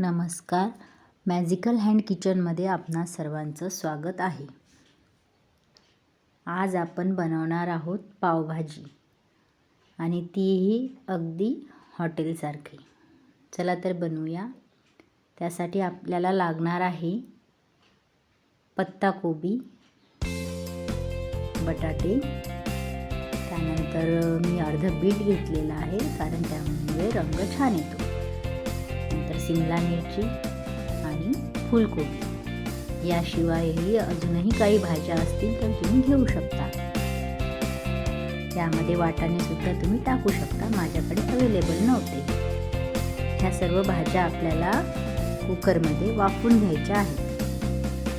नमस्कार. Magical hand किचनमध्ये आपणा सर्वांचं स्वागत आहे. आज आपण बनवणार आहोत पावभाजी. आणि तीही अगदी हॉटेलसारखी. चला तर बनवूया. त्यासाठी आपल्याला लागणार आहे पत्ताकोबी बटाटे. त्यानंतर मी अर्ध बीट घेतलेलं आहे कारण त्यामुळे रंग छान येतो. नंतर शिमला मिरची आणि फुलकोबी. याशिवायही अजूनही काही भाज्या असतील तर तुम्ही घेऊ शकता. त्यामध्ये वाटाणे सुद्धा तुम्ही टाकू शकता. माझ्याकडे अवेलेबल नव्हते. ह्या सर्व भाज्या आपल्याला कुकरमध्ये वाफून घ्यायच्या आहेत.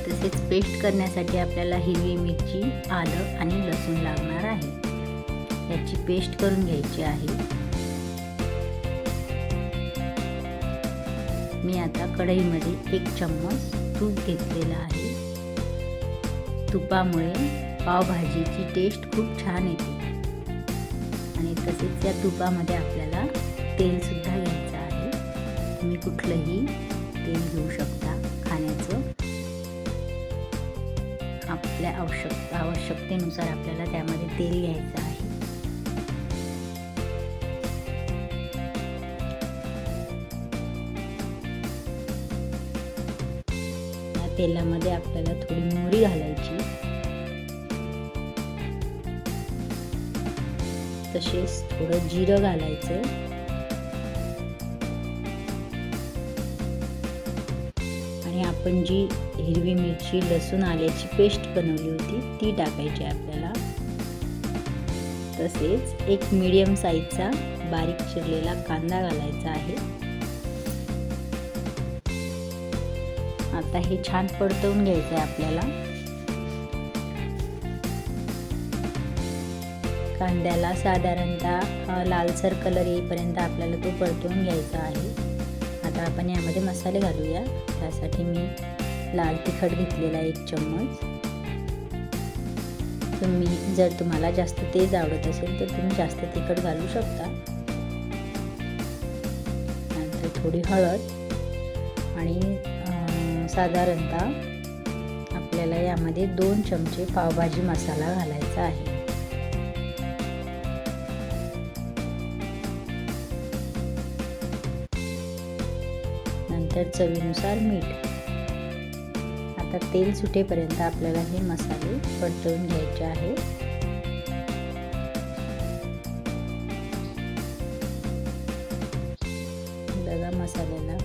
तसेच पेस्ट करण्यासाठी आपल्याला हिरवी मिरची आलं आणि लसूण लागणार आहे. याची पेस्ट करून घ्यायची आहे. मी आता कढईमध्ये एक चम्मच तूप घेतलेलं आहे. तुपामुळे पावभाजीची टेस्ट खूप छान येते. आणि तसेच या तुपामध्ये आपल्याला तेलसुद्धा घ्यायचं आहे. तुम्ही कुठलंही तेल घेऊ शकता खाण्याचं. आपल्या आवश्यक आवश्यकतेनुसार आपल्याला त्यामध्ये तेल घ्यायचं आहे. तेलामध्ये आपल्याला थोडी मोहरी घालायची. तसेच थोडं जिरं घालायचं. आणि आपण जी हिरवी मिरची लसूण आल्याची पेस्ट बनवली होती ती टाकायची आपल्याला. तसेच एक मीडियम साईजचा बारीक चिरलेला कांदा घालायचा आहे. आता हे छान परतवून घ्यायचं आहे आपल्याला. कांद्याला साधारणतः लालसर कलर येईपर्यंत आपल्याला तो परतवून घ्यायचा आहे. आता आपण यामध्ये मसाले घालूया. त्यासाठी मी लाल तिखट घेतलेला एक चम्मच. तुम्ही जर तुम्हाला जास्त तेज आवडत असेल तर तुम्ही जास्त तिखट घालू शकता. नंतर थोडी हळद आणि साधारणतः आपल्याला यामध्ये दोन चमचे पावभाजी मसाला घालायचा आहे. नंतर चवीनुसार मीठ. आता तेल सुटेपर्यंत आपल्याला हे मसाले परतवून घ्यायचे आहे. बघा मसाल्याला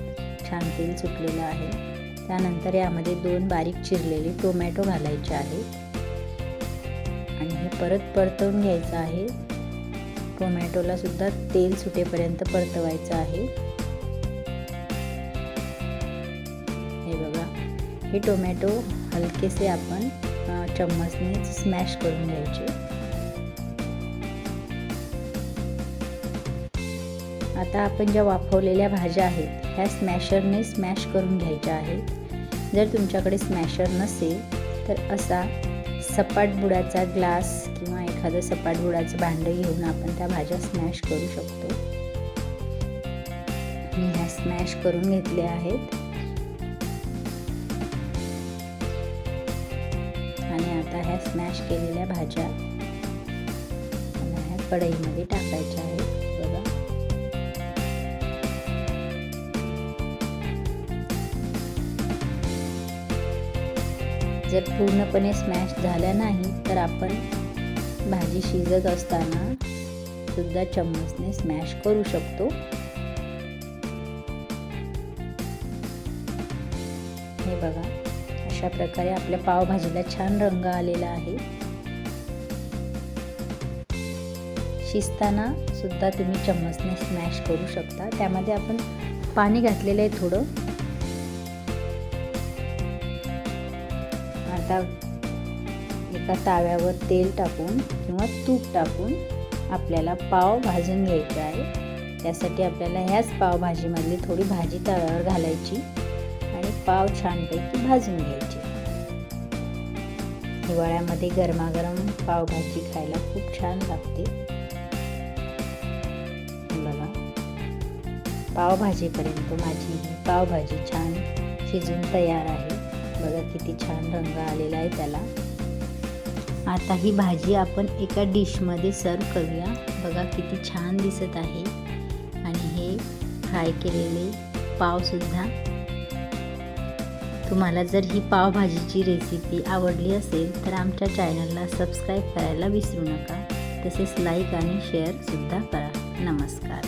छान तेल सुटलेलं आहे. त्यानंतर यामध्ये दोन बारीक चिरलेले टोमॅटो घालायचे आहे. आणि हे परत परतवून घ्यायचं आहे. टोमॅटोला सुद्धा तेल सुटेपर्यंत परतवायचं आहे. हे बघा हे टोमॅटो हलकेसे आपण चम्मचने स्मॅश करून घ्यायचे. आता आपण ज्या वाफवलेल्या भाज्या आहेत ह्या स्मॅशरने स्मॅश करून घ्यायच्या आहेत. जर तुमच्याकडे स्मॅशर नसेल तर असा सपाट बुडाचा ग्लास किंवा एखादं सपाट बुडाचं भांडं घेऊन आपण त्या भाज्या स्मॅश करू शकतो. मी ह्या स्मॅश करून घेतल्या आहेत. आणि आता ह्या स्मॅश केलेल्या भाज्या ह्या कढईमध्ये टाकायच्या आहेत. जर पूर्णपणे स्मॅश झाल्या नाही तर आपण भाजी शिजत असताना सुद्धा चम्मचने स्मॅश करू शकतो. हे बघा अशा प्रकारे आपल्या पावभाजीला छान रंग आलेला आहे. शिजताना सुद्धा तुम्ही चम्मचने स्मॅश करू शकता. त्यामध्ये आपण पाणी घातलेलं आहे थोडं. आता एका ताव्यावर तेल टाकून किंवा तूप टाकून आपल्याला पाव भाजून घ्यायचा आहे. त्यासाठी आपल्याला ह्याच पावभाजीमधली थोडी भाजी तव्यावर घालायची आणि पाव छानपैकी भाजून घ्यायची. हिवाळ्यामध्ये गरमागरम पावभाजी खायला खूप छान लागते. बघा पावभाजीपर्यंत माझी ही पावभाजी छान शिजून तयार आहे. बघा किती छान रंग आलेला आहे त्याला. आता ही भाजी आपण एका डिशमध्ये सर्व करूया. बघा किती छान दिसत आहे. आणि हे फ्राय केलेले पावसुद्धा तुम्हाला जर ही पावभाजीची रेसिपी आवडली असेल तर आमच्या चॅनलला सबस्क्राईब करायला विसरू नका. तसेच लाईक आणि शेअरसुद्धा करा. नमस्कार.